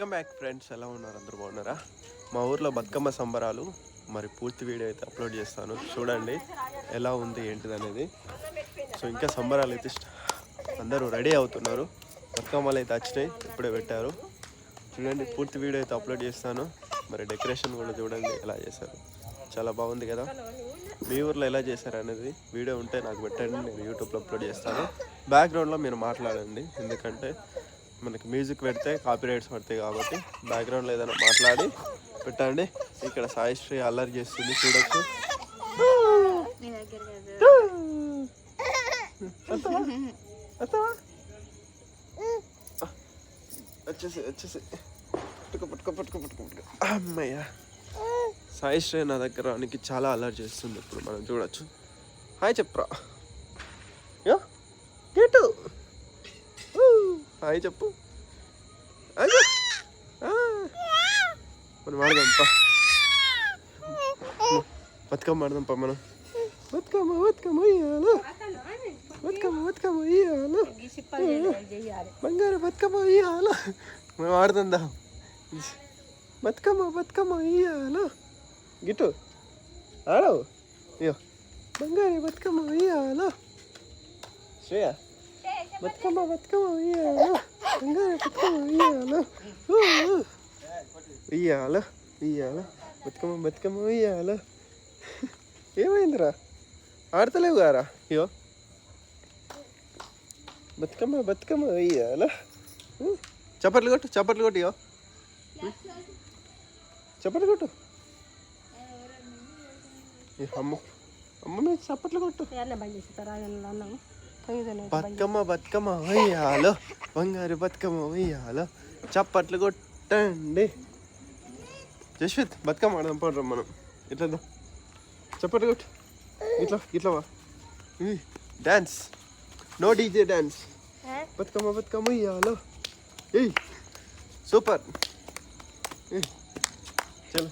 Welcome back friends ఎలా ఉన్నారు? అందరూ బాగున్నారా? మా ఊర్లో బతుకమ్మ సంబరాలు మరి పూర్తి వీడియో అయితే అప్లోడ్ చేస్తాను. చూడండి ఎలా ఉంది ఏంటిది అనేది సో ఇంకా సంబరాలు అయితే అందరూ రెడీ అవుతున్నారు. బతుకమ్మలు అయితే వచ్చినాయి ఇప్పుడే పెట్టారు. చూడండి పూర్తి వీడియో అయితే అప్లోడ్ చేస్తాను. మరి డెకరేషన్ కూడా చూడండి ఎలా చేశారు. చాలా బాగుంది కదా. మీ ఊర్లో ఎలా చేశారు అనేది వీడియో ఉంటే నాకు పెట్టండి నేను యూట్యూబ్లో అప్లోడ్ చేస్తాను. బ్యాక్గ్రౌండ్లో మీరు మాట్లాడండి ఎందుకంటే మనకి మ్యూజిక్ పెడితే కాపీ రైట్స్ పడతాయి కాబట్టి బ్యాక్గ్రౌండ్లో ఏదైనా మాట్లాడి పెట్టండి. ఇక్కడ సాయిశ్రీ అల్లరి చేస్తుంది చూడొచ్చు. వస్తావా? వచ్చేసి వచ్చేసి పట్టుకో పట్టుకో పట్టుకో పట్టుకో పట్టుకో. అమ్మయ్యా. సాయిశ్రీ నా దగ్గర రానికి చాలా అల్లరి చేస్తుంది ఇప్పుడు మనం చూడొచ్చు. హాయ్ చెప్పరా. యో గెటు హాయ్ చెప్పు. హాయ్ చెప్పు. ఆ. మనం ఆడదాంపా. బతుకమ్మ ఆడదాంపా మనం. బతుకమ్మ బతుకమ్మ ఉయ్యాలో బతుకమ్మ బతుకమ్మ ఉయ్యాలో బంగారు బతుకమ్మ ఉయ్యాలో మేము ఆడుతుందా బతుకమ్మ బతుకమ్మ ఉయ్యాలో గిట్టు. ఆడవు. అయ్యో బంగారు బతుకమ్మ ఉయ్యాలో శ్రేయ. బతుకమ్మ బతుకమ్మ ఉయ్యాలు. బంగారు బతుకమ్మ ఉయ్యాలు. ఉయ్యాలు ఉయ్యాలు. బతుకమ్మ బతుకమ్మ ఉయ్యాలు. ఏమైందిరా? ఆడతలేవు గారా? అయ్యో బతుకమ్మ బతుకమ్మ ఉయ్యాలు. చప్పట్లు కొట్టు చప్పట్లు కొట్టు అయ్యో చప్పట్లు కొట్టు. అమ్మ. అమ్మ మీద చప్పట్లు కొట్టు. బతుకమ్మ బతుకమ్మ ఉయ్యాలో. బంగారు బతుకమ్మ ఉయ్యాలో. చప్పట్లు కొట్టండి. జశ్విత్ బతుకమ్మ ఆడదాం పడరా మనం. ఇట్లా. చప్పట్లు కొట్టు. ఇట్లా ఇట్లా వా. Dance. No DJ dance. Bathukamma Bathukamma ఉయ్యాలో. ఏయ్ సూపర్. చలో.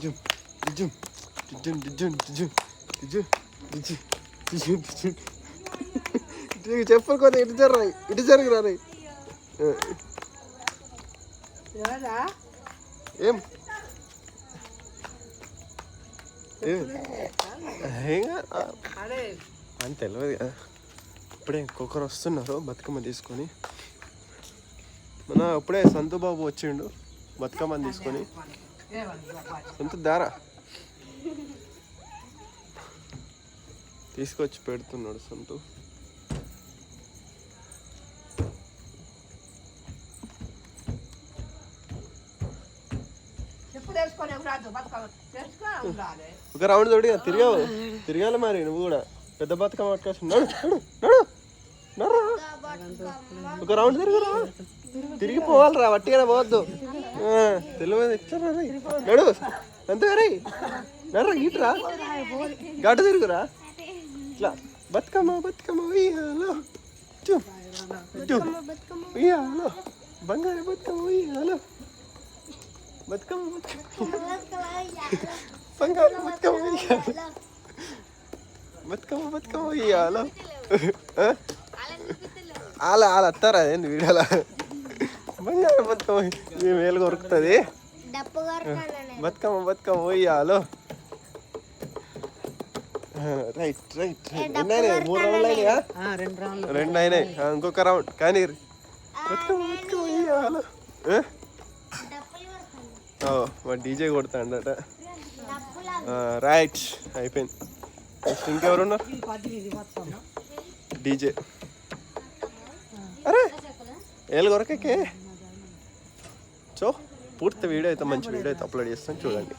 జుమ్ జుమ్ జుమ్ జుమ్ జుమ్ జుమ్ జుమ్ జుమ్ జుమ్. చెప్పరు కొద్ది ఇటు జర్రా ఇటు జరుగురా రే ఏం? అని తెలియదు కదా. ఇప్పుడే ఇంకొకరు వస్తున్నారు బతుకమ్మ తీసుకొని. మన ఇప్పుడే సంతు బాబు వచ్చిండు బతుకమ్మని తీసుకొని. సంతు దారా. తీసుకొచ్చి పెడుతున్నాడు సంతు. ఒక రౌండ్ తోడి తిరిగావు. తిరగాలి మరి నువ్వు కూడా. పెద్ద బతుకమ్మ పట్టుకోవచ్చు నడు నడు నడు ఒక రౌండ్ తిరుగురా తిరిగి పోవాలిరా వట్టిగానే పోవద్దు. తెలియదు ఇచ్చారా నడు. అంతే రే నర్ర గీట్రా గడ్డ తిరుగురా ఇట్లా. బతుకమ్మ బతుకమ్మ ఉయ్యాలో. ఉయ్యాలో. బంగారు బతుకమ్మ ఉయ్యాలో. బతుకమ్మ బతుకమ్మ బంగారు బతుకమ్మ ఉయ్యాలో బతుకమ్మ బతుకమ్మ ఉయ్యాలో ఆ? అలా అలా వస్తారా ఏంది వీడియోలో బంగారు బతుకమ్మ ఈ మేలు కొరుకుతుంది డప్పు కొరకాలనే బతుకమ్మ బతుకమ్మ ఉయ్యాలో రైట్ రైట్ ఎన్ని అయినాయి మూడు రౌండ్లు అయినాయా రెండు రౌండ్లు రెండు అయినాయి ఆ, ఇంకొక రౌండ్ కానీ బతుకమ్మ బతుకమ్మ ఉయ్యాలో ఆ? డప్పులు కొరకాలి డీజే కొడతాడట. రైట్ అయిపోయింది. నెక్స్ట్ ఇంకెవరున్నారు? డీజే. అరే ఏళ్ళు కొరకే సో పూర్తి వీడియో అయితే మంచి వీడియో అయితే అప్లోడ్ చేస్తాను చూడండి.